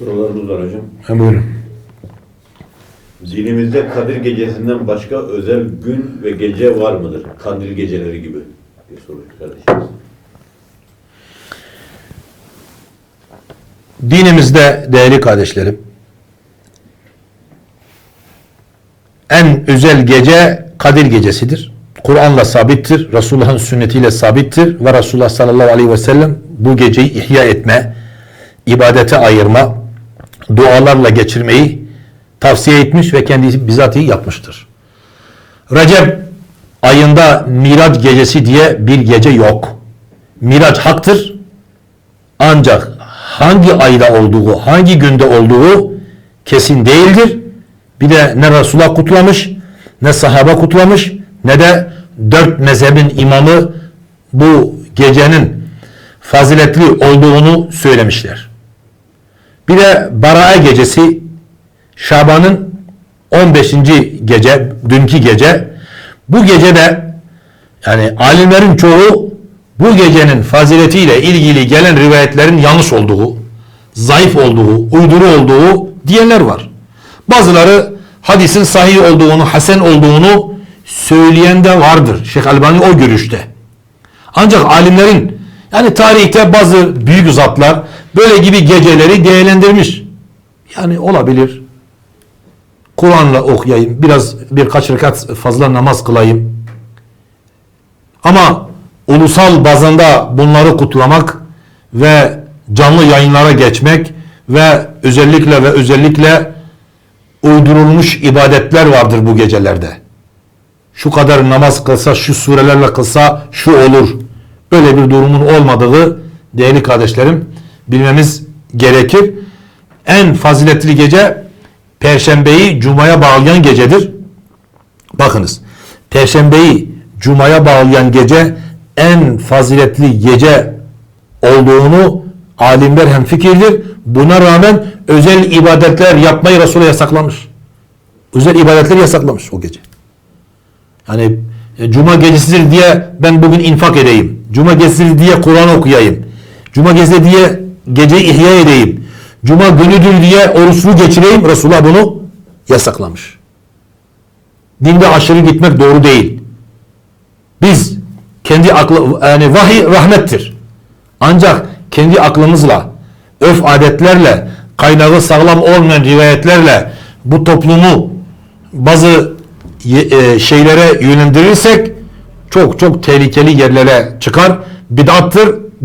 Sorularımız var hocam. Ha, buyurun. Dinimizde Kadir Gecesi'nden başka özel gün ve gece var mıdır? Kandil geceleri gibi bir soru kardeşimiz. Dinimizde değerli kardeşlerim en özel gece Kadir gecesidir. Kur'an'la sabittir. Resulullah'ın sünnetiyle sabittir. Ve Resulullah sallallahu aleyhi ve sellem bu geceyi ihya etme, ibadete ayırma, dualarla geçirmeyi tavsiye etmiş ve kendisi bizatihi yapmıştır. Recep ayında Miraç gecesi diye bir gece yok. Miraç haktır. Ancak hangi ayda olduğu, hangi günde olduğu kesin değildir. Bir de ne Resulullah kutlamış, ne sahaba kutlamış, ne de dört mezhebin imamı bu gecenin faziletli olduğunu söylemişler. Bir de Barae gecesi Şaban'ın 15. gece, dünkü gece. Bu gecede yani alimlerin çoğu bu gecenin faziletiyle ilgili gelen rivayetlerin yanlış olduğu, zayıf olduğu, uyduru olduğu diyenler var. Bazıları hadisin sahih olduğunu, hasen olduğunu söyleyen de vardır. Şeyh Albani o görüşte. Ancak alimlerin yani tarihte bazı büyük zatlar böyle gibi geceleri değerlendirmiş. Yani olabilir. Kur'an'la okuyayım. Biraz birkaç rekat fazla namaz kılayım. Ama ulusal bazında bunları kutlamak ve canlı yayınlara geçmek ve özellikle ve özellikle uydurulmuş ibadetler vardır bu gecelerde. Şu kadar namaz kılsa, şu surelerle kılsa şu olur. Böyle bir durumun olmadığı değerli kardeşlerim bilmemiz gerekir. En faziletli gece Perşembeyi Cuma'ya bağlayan gecedir. Bakınız. Perşembeyi Cuma'ya bağlayan gece en faziletli gece olduğunu alimler hemfikirdir. Buna rağmen özel ibadetler yapmayı Resul'e yasaklamış. Özel ibadetler yasaklamış o gece. Yani Cuma gecesidir diye ben bugün infak edeyim. Cuma gecesidir diye Kur'an okuyayım. Cuma gecesi diye geceyi ihya edeyim. Cuma günüdür diye oruçlu geçireyim. Resulullah bunu yasaklamış. Dinde aşırı gitmek doğru değil. Biz kendi aklı yani vahiy rahmettir. Ancak kendi aklımızla, öf adetlerle, kaynağı sağlam olmayan rivayetlerle bu toplumu bazı e, şeylere yönlendirirsek çok çok tehlikeli yerlere çıkar. Bid'attır,